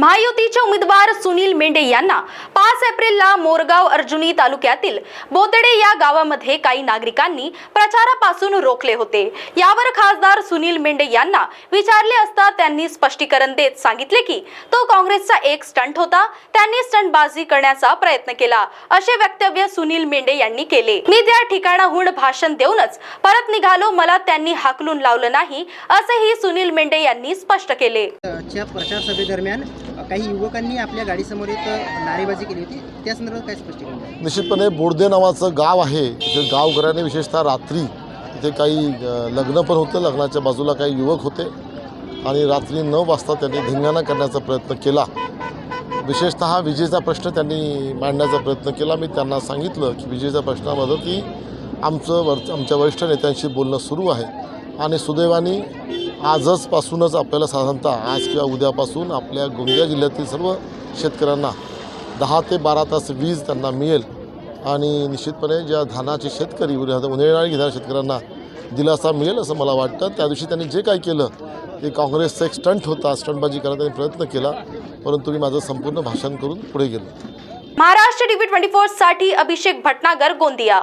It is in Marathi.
महायुतीचे उमेदवार सुनील मेंढे यांना पाच एप्रिलला मोरगाव अर्जुनी तालुक्यातील बोतडे या गावामध्ये काही नागरिकांनी प्रचारापासून रोखले होते. यावर खासदार सुनील मेंढे यांना विचारले असता त्यांनी स्पष्टीकरण देत सांगितले की तो काँग्रेसचा एक स्टंट होता. त्यांनी स्टंटबाजी करण्याचा प्रयत्न केला. असे वक्तव्य सुनील मेंढे यांनी केले. मी त्या ठिकाणाहून भाषण देऊनच परत निघालो. मला त्यांनी हाकलून लावलं नाही असेही सुनील मेंढे यांनी स्पष्ट केले. प्रचार सभेदरम्यान काही युवकांनी आपल्या गाडीसमोर एक नारेबाजी केली होती. त्या संदर्भात काय स्पष्टीकरण निश्चितपणे बोर्दे नावाचं गाव आहे. तिथे गावकऱ्यांनी विशेषतः रात्री तिथे काही लग्न पण होतं. लग्नाच्या बाजूला काही युवक होते. आणि रात्री नऊ वाजता त्यांनी धिंगाणा करण्याचा प्रयत्न केला. विशेषतः विजेचा प्रश्न त्यांनी मांडण्याचा प्रयत्न केला. मी त्यांना सांगितलं की विजेच्या प्रश्नामध्ये की आमचं वर आमच्या वरिष्ठ नेत्यांशी बोलणं सुरू आहे. आणि सुदैवानी आजचपासूनच आपल्याला साधारणतः आज किंवा उद्यापासून आपल्या गोंदिया जिल्ह्यातील सर्व शेतकऱ्यांना दहा ते बारा तास वीज त्यांना मिळेल. आणि निश्चितपणे ज्या धानाचे शेतकरी उन्हाळी घेणाऱ्या शेतकऱ्यांना दिलासा मिळेल असं मला वाटतं. त्या दिवशी त्यांनी जे काही केलं ते काँग्रेसचा एक स्टंट होता. स्टंटबाजी करायला त्यांनी प्रयत्न केला परंतु मी माझं संपूर्ण भाषण करून पुढे गेलो. महाराष्ट्र टीव्ही ट्वेंटी फोरसाठी अभिषेक भटनागर गोंदिया.